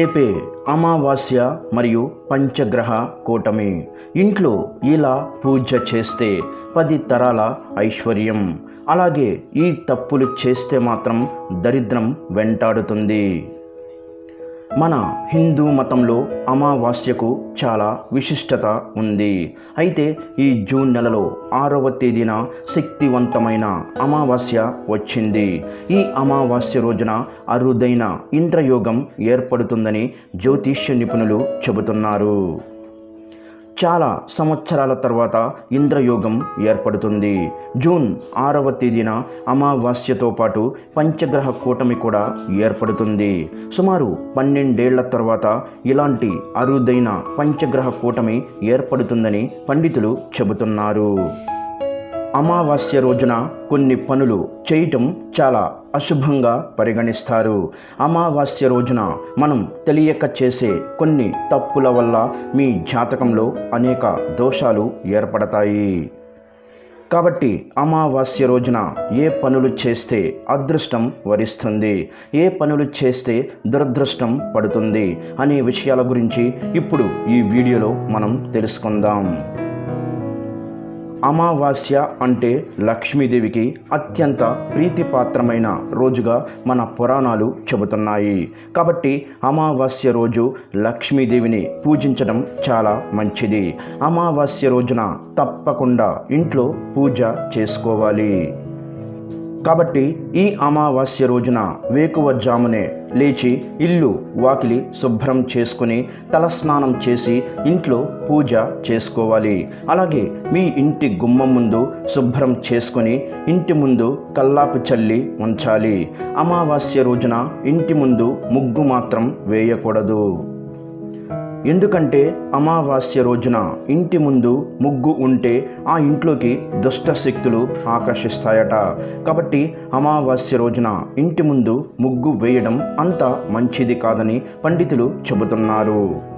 రేపే అమావాస్య మరియు పంచగ్రహ కూటమి. ఇంట్లో ఇలా పూజ చేస్తే పది తరాల ఐశ్వర్యం. అలాగే ఈ తప్పులు చేస్తే మాత్రం దరిద్రం వెంటాడుతుంది. మన హిందూ మతంలో అమావాస్యకు చాలా విశిష్టత ఉంది. అయితే ఈ జూన్ నెలలో ఆరవ తేదీన శక్తివంతమైన అమావాస్య వచ్చింది. ఈ అమావాస్య రోజున అరుదైన ఇంద్రయోగం ఏర్పడుతుందని జ్యోతిష్య నిపుణులు చెబుతున్నారు. చాలా సంవత్సరాల తర్వాత ఇంద్రయోగం ఏర్పడుతుంది. జూన్ ఆరవ తేదీన అమావాస్యతో పాటు పంచగ్రహ కూటమి కూడా ఏర్పడుతుంది. సుమారు పన్నెండేళ్ళ తర్వాత ఇలాంటి అరుదైన పంచగ్రహ కూటమి ఏర్పడుతుందని పండితులు చెబుతున్నారు. అమావాస్య రోజున కొన్ని పనులు చేయటం చాలా అశుభంగా పరిగణిస్తారు. అమావాస్య రోజున మనం తెలియక చేసే కొన్ని తప్పుల వల్ల మీ జాతకంలో అనేక దోషాలు ఏర్పడతాయి. కాబట్టి అమావాస్య రోజున ఏ పనులు చేస్తే అదృష్టం వరిస్తుంది? ఏ పనులు చేస్తే దురదృష్టం పడుతుంది? అనే విషయాల గురించి ఇప్పుడు ఈ వీడియోలో మనం తెలుసుకుందాం. అమావాస్య అంటే లక్ష్మీదేవికి అత్యంత ప్రీతిపాత్రమైన రోజుగా మన పురాణాలు చెబుతున్నాయి. కాబట్టి అమావాస్య రోజు లక్ష్మీదేవిని పూజించడం చాలా మంచిది. అమావాస్య రోజున తప్పకుండా ఇంట్లో పూజ చేసుకోవాలి. కాబట్టి ఈ అమావాస్య రోజున వేకువజామునే లేచి ఇల్లు వాకిలి శుభ్రం చేసుకుని తలస్నానం చేసి ఇంట్లో పూజ చేసుకోవాలి. అలాగే మీ ఇంటి గుమ్మం ముందు శుభ్రం చేసుకొని ఇంటి ముందు కల్లాపు చల్లి ఉంచాలి. అమావాస్య రోజున ఇంటి ముందు ముగ్గు మాత్రం వేయకూడదు. ఎందుకంటే అమావాస్య రోజున ఇంటి ముందు ముగ్గు ఉంటే ఆ ఇంట్లోకి దుష్ట శక్తులు ఆకర్షిస్తాయట. కాబట్టి అమావాస్య రోజున ఇంటి ముందు ముగ్గు వేయడం అంత మంచిది కాదని పండితులు చెబుతున్నారు.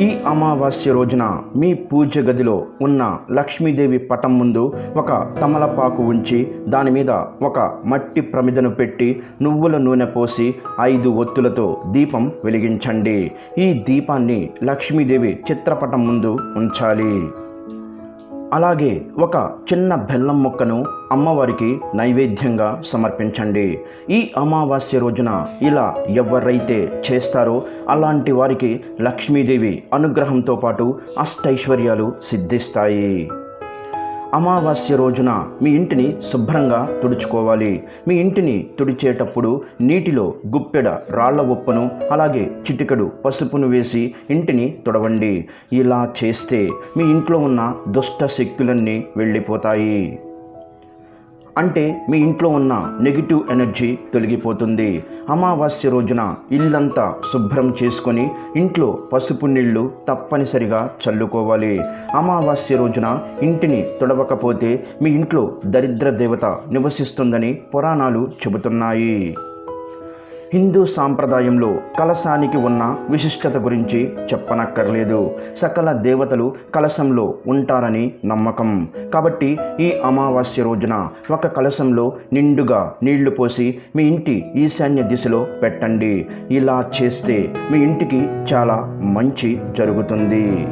ఈ అమావాస్య రోజున మీ పూజ గదిలో ఉన్న లక్ష్మీదేవి పటం ముందు ఒక తమలపాకు ఉంచి దాని మీద ఒక మట్టి ప్రమిదను పెట్టి నువ్వుల నూనె పోసి ఐదు ఒత్తులతో దీపం వెలిగించండి. ఈ దీపాన్ని లక్ష్మీదేవి చిత్రపటం ముందు ఉంచాలి. అలాగే ఒక చిన్న బెల్లం ముక్కను అమ్మవారికి నైవేద్యంగా సమర్పించండి. ఈ అమావాస్య రోజున ఇలా ఎవరైతే చేస్తారో అలాంటి వారికి లక్ష్మీదేవి అనుగ్రహంతో పాటు అష్టైశ్వర్యాలు సిద్ధిస్తాయి. అమావాస్య రోజున మీ ఇంటిని శుభ్రంగా తుడుచుకోవాలి. మీ ఇంటిని తుడిచేటప్పుడు నీటిలో గుప్పెడ రాళ్ళ ఉప్పును అలాగే చిటికెడు పసుపును వేసి ఇంటిని తుడవండి. ఇలా చేస్తే మీ ఇంట్లో ఉన్న దుష్ట శక్తులన్నీ వెళ్ళిపోతాయి. అంటే మీ ఇంట్లో ఉన్న నెగిటివ్ ఎనర్జీ తొలగిపోతుంది. అమావాస్య రోజున ఇల్లంతా శుభ్రం చేసుకొని ఇంట్లో పసుపు నీళ్ళు తప్పనిసరిగా చల్లుకోవాలి. అమావాస్య రోజున ఇంటిని తుడవకపోతే మీ ఇంట్లో దరిద్ర దేవత నివసిస్తుందని పురాణాలు చెబుతున్నాయి. హిందూ సాంప్రదాయంలో కలశానికి ఉన్న విశిష్టత గురించి చెప్పనక్కర్లేదు. సకల దేవతలు కలశంలో ఉంటారని నమ్మకం. కాబట్టి ఈ అమావాస్య రోజున ఒక కలశంలో నిండుగా నీళ్ళు పోసి మీ ఇంటి ఈశాన్య దిశలో పెట్టండి. ఇలా చేస్తే మీ ఇంటికి చాలా మంచి జరుగుతుంది.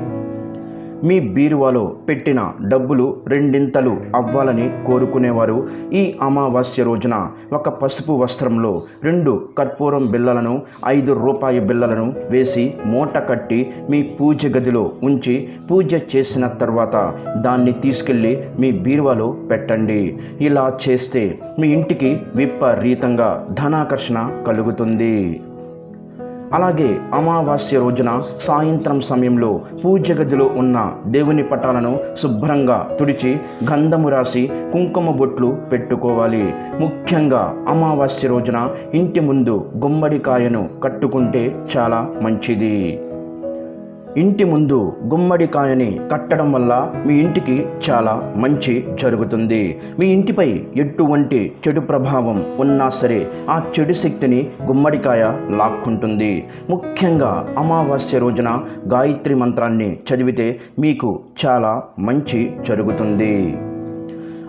మీ బీరువాలో పెట్టిన డబ్బులు రెండింతలు అవ్వాలని కోరుకునేవారు. ఈ అమావాస్య రోజున ఒక పసుపు వస్త్రంలో రెండు కర్పూరం బిళ్ళలను ఐదు రూపాయి బిళ్ళలను వేసి మూట కట్టి మీ పూజ గదిలో ఉంచి పూజ చేసిన తర్వాత దాన్ని తీసుకెళ్ళి మీ బీరువాలో పెట్టండి. ఇలా చేస్తే మీ ఇంటికి విపరీతంగా ధనాకర్షణ కలుగుతుంది. అలాగే అమావాస్య రోజున సాయంత్రం సమయంలో పూజ గదిలో ఉన్న దేవుని పటాలను శుభ్రంగా తుడిచి గంధము రాసి కుంకుమ బొట్లు పెట్టుకోవాలి. ముఖ్యంగా అమావాస్య రోజున ఇంటి ముందు గుమ్మడికాయను కట్టుకుంటే చాలా మంచిది. ఇంటి ముందు గుమ్మడికాయని కట్టడం వల్ల మీ ఇంటికి చాలా మంచి జరుగుతుంది. మీ ఇంటిపై ఎటువంటి చెడు ప్రభావం ఉన్నా సరే ఆ చెడు శక్తిని గుమ్మడికాయ లాక్కుంటుంది. ముఖ్యంగా అమావాస్య రోజున గాయత్రి మంత్రాన్ని చదివితే మీకు చాలా మంచి జరుగుతుంది.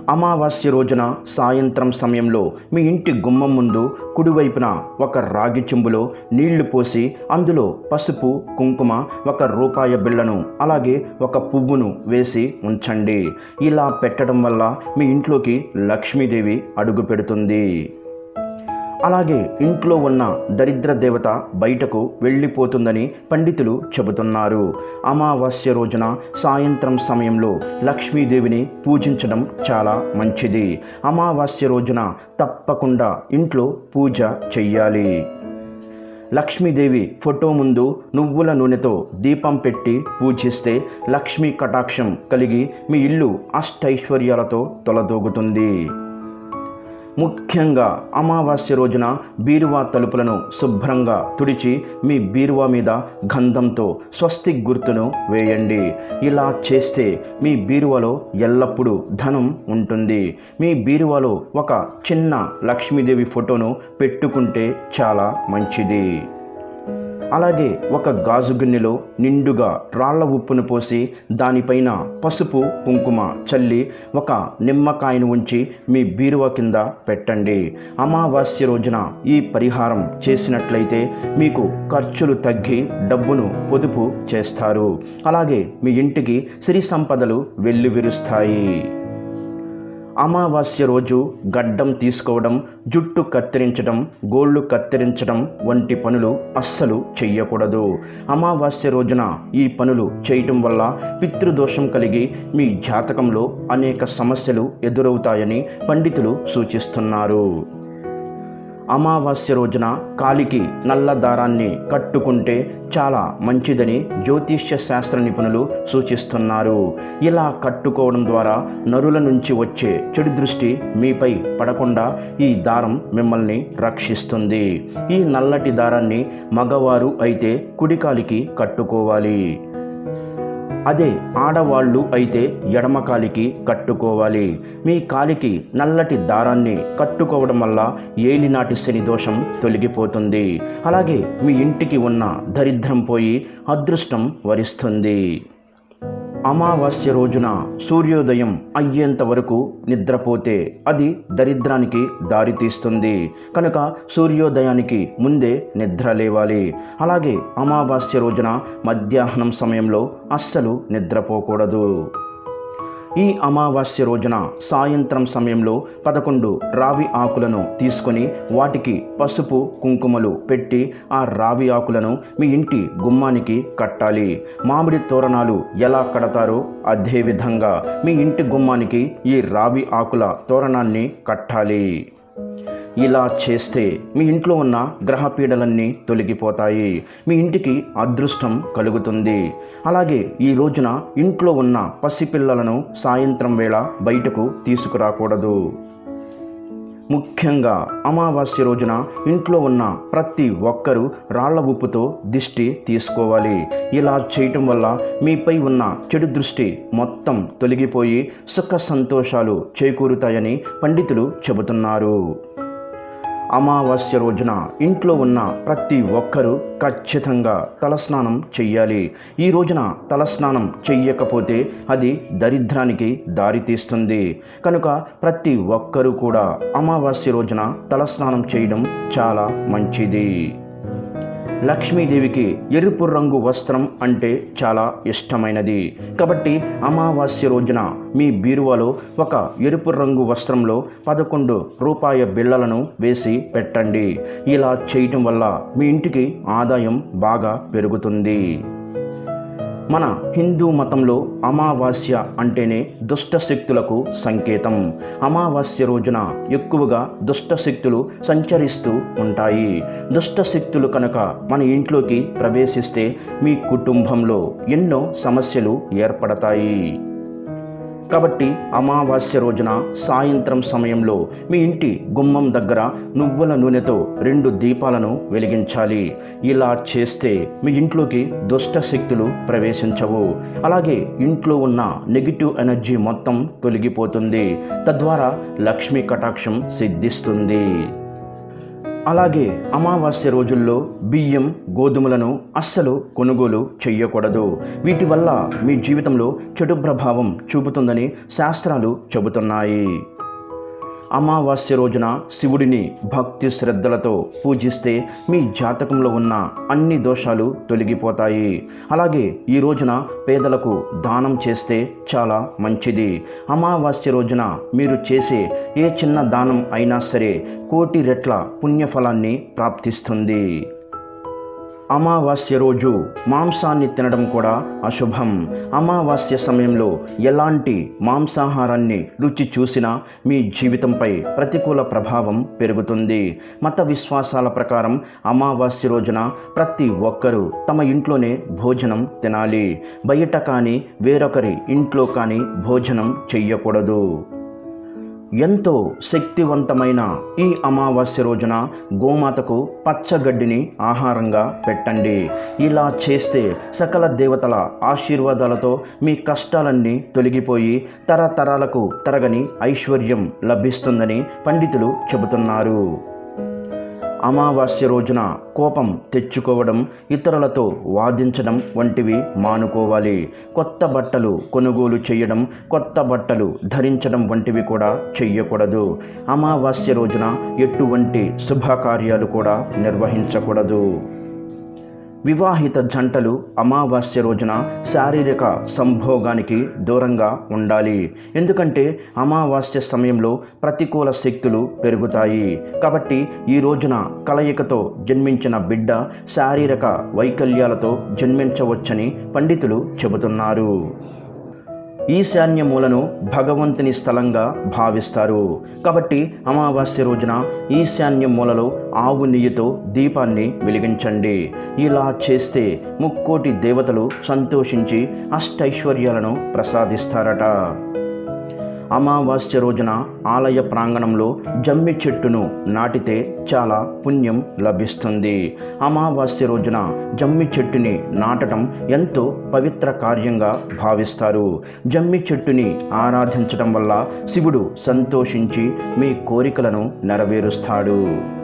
అమావాస్య రోజున సాయంత్రం సమయంలో మీ ఇంటి గుమ్మం ముందు కుడివైపున ఒక రాగి చెంబులో నీళ్ళు పోసి అందులో పసుపు కుంకుమ ఒక రూపాయ బిళ్ళను అలాగే ఒక పువ్వును వేసి ఉంచండి. ఇలా పెట్టడం వల్ల మీ ఇంట్లోకి లక్ష్మీదేవి అడుగు పెడుతుంది. అలాగే ఇంట్లో ఉన్న దరిద్ర దేవత బయటకు వెళ్ళిపోతుందని పండితులు చెబుతున్నారు. అమావాస్య రోజున సాయంత్రం సమయంలో లక్ష్మీదేవిని పూజించడం చాలా మంచిది. అమావాస్య రోజున తప్పకుండా ఇంట్లో పూజ చెయ్యాలి. లక్ష్మీదేవి ఫోటో ముందు నువ్వుల నూనెతో దీపం పెట్టి పూజిస్తే లక్ష్మీ కటాక్షం కలిగి మీ ఇల్లు అష్టైశ్వర్యాలతో తొలదూగుతుంది. ముఖ్యంగా అమావాస్య రోజున బీరువా తలుపులను శుభ్రంగా తుడిచి మీ బీరువా మీద గంధంతో స్వస్తి గుర్తును వేయండి. ఇలా చేస్తే మీ బీరువాలో ఎల్లప్పుడూ ధనం ఉంటుంది. మీ బీరువాలో ఒక చిన్న లక్ష్మీదేవి ఫోటోను పెట్టుకుంటే చాలా మంచిది. అలాగే ఒక గాజు గిన్నెలో నిండుగా రాళ్ళ ఉప్పును పోసి దానిపైన పసుపు కుంకుమ చల్లి ఒక నిమ్మకాయను ఉంచి మీ బీరువా కింద పెట్టండి. అమావాస్య రోజున ఈ పరిహారం చేసినట్లయితే మీకు ఖర్చులు తగ్గి డబ్బును పొదుపు చేస్తారు. అలాగే మీ ఇంటికి సిరి సంపదలు వెల్లువిరుస్తాయి. అమావాస్య రోజు గడ్డం తీసుకోవడం జుట్టు కత్తిరించడం గోళ్ళు కత్తిరించడం వంటి పనులు అస్సలు చెయ్యకూడదు. అమావాస్య రోజున ఈ పనులు చేయటం వల్ల పితృదోషం కలిగి మీ జాతకంలో అనేక సమస్యలు ఎదురవుతాయని పండితులు సూచిస్తున్నారు. అమావాస్య రోజున కాలికి నల్ల దారాన్ని కట్టుకుంటే చాలా మంచిదని జ్యోతిష్య శాస్త్ర నిపుణులు సూచిస్తున్నారు. ఇలా కట్టుకోవడం ద్వారా నరుల నుంచి వచ్చే చెడు దృష్టి మీపై పడకుండా ఈ దారం మిమ్మల్ని రక్షిస్తుంది. ఈ నల్లటి దారాన్ని మగవారు అయితే కుడికాలికి కట్టుకోవాలి. అదే ఆడవాళ్ళు అయితే ఎడమ కాలికి కట్టుకోవాలి. మీ కాలికి నల్లటి దారాన్ని కట్టుకోవడం వల్ల ఏలినాటి శని దోషం తొలగిపోతుంది. అలాగే మీ ఇంటికి ఉన్న దరిద్రం పోయి అదృష్టం వరిస్తుంది. అమావాస్య రోజున సూర్యోదయం అయ్యేంత వరకు నిద్రపోతే అది దరిద్రానికి దారితీస్తుంది కనుక సూర్యోదయానికి ముందే నిద్ర లేవాలి. అలాగే అమావాస్య రోజున మధ్యాహ్నం సమయంలో అస్సలు నిద్రపోకూడదు. ఈ అమావాస్య రోజున సాయంత్రం సమయంలో పదకొండు రావి ఆకులను తీసుకొని వాటికి పసుపు కుంకుమలు పెట్టి ఆ రావి ఆకులను మీ ఇంటి గుమ్మానికి కట్టాలి. మామిడి తోరణాలు ఎలా కడతారో అదేవిధంగా మీ ఇంటి గుమ్మానికి ఈ రావి ఆకుల తోరణాన్ని కట్టాలి. ఇలా చేస్తే మీ ఇంట్లో ఉన్న గ్రహపీడలన్నీ తొలగిపోతాయి. మీ ఇంటికి అదృష్టం కలుగుతుంది. అలాగే ఈ రోజున ఇంట్లో ఉన్న పసిపిల్లలను సాయంత్రం వేళ బయటకు తీసుకురాకూడదు. ముఖ్యంగా అమావాస్య రోజున ఇంట్లో ఉన్న ప్రతి ఒక్కరూ రాళ్ళ ఉప్పుతో దిష్టి తీసుకోవాలి. ఇలా చేయటం వల్ల మీపై ఉన్న చెడు దృష్టి మొత్తం తొలగిపోయి సుఖ సంతోషాలు చేకూరుతాయని పండితులు చెబుతున్నారు. అమావాస్య రోజున ఇంట్లో ఉన్న ప్రతి ఒక్కరూ ఖచ్చితంగా తలస్నానం చెయ్యాలి. ఈ రోజున తలస్నానం చెయ్యకపోతే అది దరిద్రానికి దారితీస్తుంది కనుక ప్రతి ఒక్కరూ కూడా అమావాస్య రోజున తలస్నానం చేయడం చాలా మంచిది. లక్ష్మీదేవికి ఎరుపు రంగు వస్త్రం అంటే చాలా ఇష్టమైనది. కాబట్టి అమావాస్య రోజున మీ బీరువాలో ఒక ఎరుపు రంగు వస్త్రంలో పదకొండు రూపాయ బిళ్ళలను వేసి పెట్టండి. ఇలా చేయటం వల్ల మీ ఇంటికి ఆదాయం బాగా పెరుగుతుంది. మన హిందూ మతంలో అమావాస్య అంటేనే దుష్ట శక్తులకు సంకేతం. అమావాస్య రోజున ఎక్కువగా దుష్ట శక్తులు సంచరిస్తూ ఉంటాయి. దుష్ట శక్తులు కనుక మన ఇంట్లోకి ప్రవేశిస్తే మీ కుటుంబంలో ఎన్నో సమస్యలు ఏర్పడతాయి. కాబట్టి అమావాస్య రోజున సాయంత్రం సమయంలో మీ ఇంటి గుమ్మం దగ్గర నువ్వుల నూనెతో రెండు దీపాలను వెలిగించాలి. ఇలా చేస్తే మీ ఇంట్లోకి దుష్ట శక్తులు ప్రవేశించవు. అలాగే ఇంట్లో ఉన్న నెగిటివ్ ఎనర్జీ మొత్తం తొలగిపోతుంది. తద్వారా లక్ష్మీ కటాక్షం సిద్ధిస్తుంది. అలాగే అమావాస్య రోజుల్లో బియ్యం గోధుమలను అస్సలు కొనుగోలు చెయ్యకూడదు. వీటి వల్ల మీ జీవితంలో చెడు ప్రభావం చూపుతుందని శాస్త్రాలు చెబుతున్నాయి. అమావాస్య రోజున శివుడిని భక్తి శ్రద్ధలతో పూజిస్తే మీ జాతకంలో ఉన్న అన్ని దోషాలు తొలగిపోతాయి. అలాగే ఈ రోజున పేదలకు దానం చేస్తే చాలా మంచిది. అమావాస్య రోజున మీరు చేసే ఏ చిన్న దానం అయినా సరే కోటి రెట్ల పుణ్యఫలాన్ని ప్రాప్తిస్తుంది. అమావాస్య రోజు మాంసాన్ని తినడం కూడా అశుభం. అమావాస్య సమయంలో ఎలాంటి మాంసాహారాన్ని రుచి చూసినా మీ జీవితంపై ప్రతికూల ప్రభావం పెరుగుతుంది. మత విశ్వాసాల ప్రకారం అమావాస్య రోజున ప్రతి ఒక్కరూ తమ ఇంట్లోనే భోజనం తినాలి. బయట కానీ వేరొకరి ఇంట్లో కానీ భోజనం చెయ్యకూడదు. ఎంతో శక్తివంతమైన ఈ అమావాస్య రోజున గోమాతకు పచ్చగడ్డిని ఆహారంగా పెట్టండి. ఇలా చేస్తే సకల దేవతల ఆశీర్వాదాలతో మీ కష్టాలన్నీ తొలగిపోయి తరతరాలకు తరగని ఐశ్వర్యం లభిస్తుందని పండితులు చెబుతున్నారు. అమావాస్య రోజున కోపం తెచ్చుకోవడం ఇతరులతో వాదించడం వంటివి మానుకోవాలి. కొత్త బట్టలు కొనుగోలు చేయడం కొత్త బట్టలు ధరించడం వంటివి కూడా చెయ్యకూడదు. అమావాస్య రోజున ఎటువంటి శుభకార్యాలు కూడా నిర్వహించకూడదు. వివాహిత జంటలు అమావాస్య రోజున శారీరక సంభోగానికి దూరంగా ఉండాలి. ఎందుకంటే అమావాస్య సమయంలో ప్రతికూల శక్తులు పెరుగుతాయి. కాబట్టి ఈ రోజున కలయికతో జన్మించిన బిడ్డ శారీరక వైకల్యాలతో జన్మించవచ్చని పండితులు చెబుతున్నారు. ఈశాన్య మూలను భగవంతుని స్థలంగా భావిస్తారు. కాబట్టి అమావాస్య రోజున ఈశాన్య మూలలో ఆవు నెయ్యితో దీపాన్ని వెలిగించండి. ఇలా చేస్తే ముక్కోటి దేవతలు సంతోషించి అష్టైశ్వర్యాలను ప్రసాదిస్తారట. అమావాస్య రోజున ఆలయ ప్రాంగణంలో జమ్మి చెట్టును నాటితే చాలా పుణ్యం లభిస్తుంది. అమావాస్య రోజున జమ్మి చెట్టుని నాటడం ఎంతో పవిత్ర కార్యంగా భావిస్తారు. జమ్మి చెట్టుని ఆరాధించడం వల్ల శివుడు సంతోషించి మీ కోరికలను నెరవేరుస్తాడు.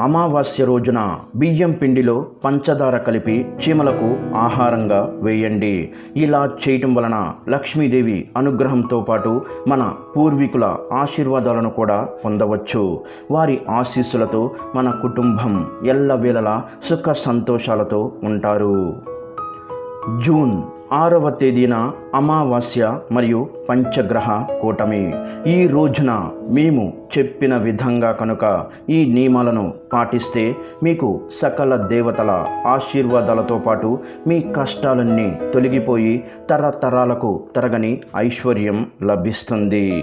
అమావాస్య రోజున బియ్యం పిండిలో పంచదార కలిపి చీమలకు ఆహారంగా వేయండి. ఇలా చేయటం వలన లక్ష్మీదేవి అనుగ్రహంతో పాటు మన పూర్వీకుల ఆశీర్వాదాలను కూడా పొందవచ్చు. వారి ఆశీస్సులతో మన కుటుంబం ఎల్లవేళలా సుఖ సంతోషాలతో ఉంటారు. జూన్ ఆరవ తేదీన అమావాస్య మరియు పంచగ్రహ కూటమి. ఈ రోజున మేము చెప్పిన విధంగా కనుక ఈ నియమాలను పాటిస్తే మీకు సకల దేవతల ఆశీర్వాదాలతో పాటు మీ కష్టాలన్నీ తొలగిపోయి తరతరాలకు తరగని ఐశ్వర్యం లభిస్తుంది.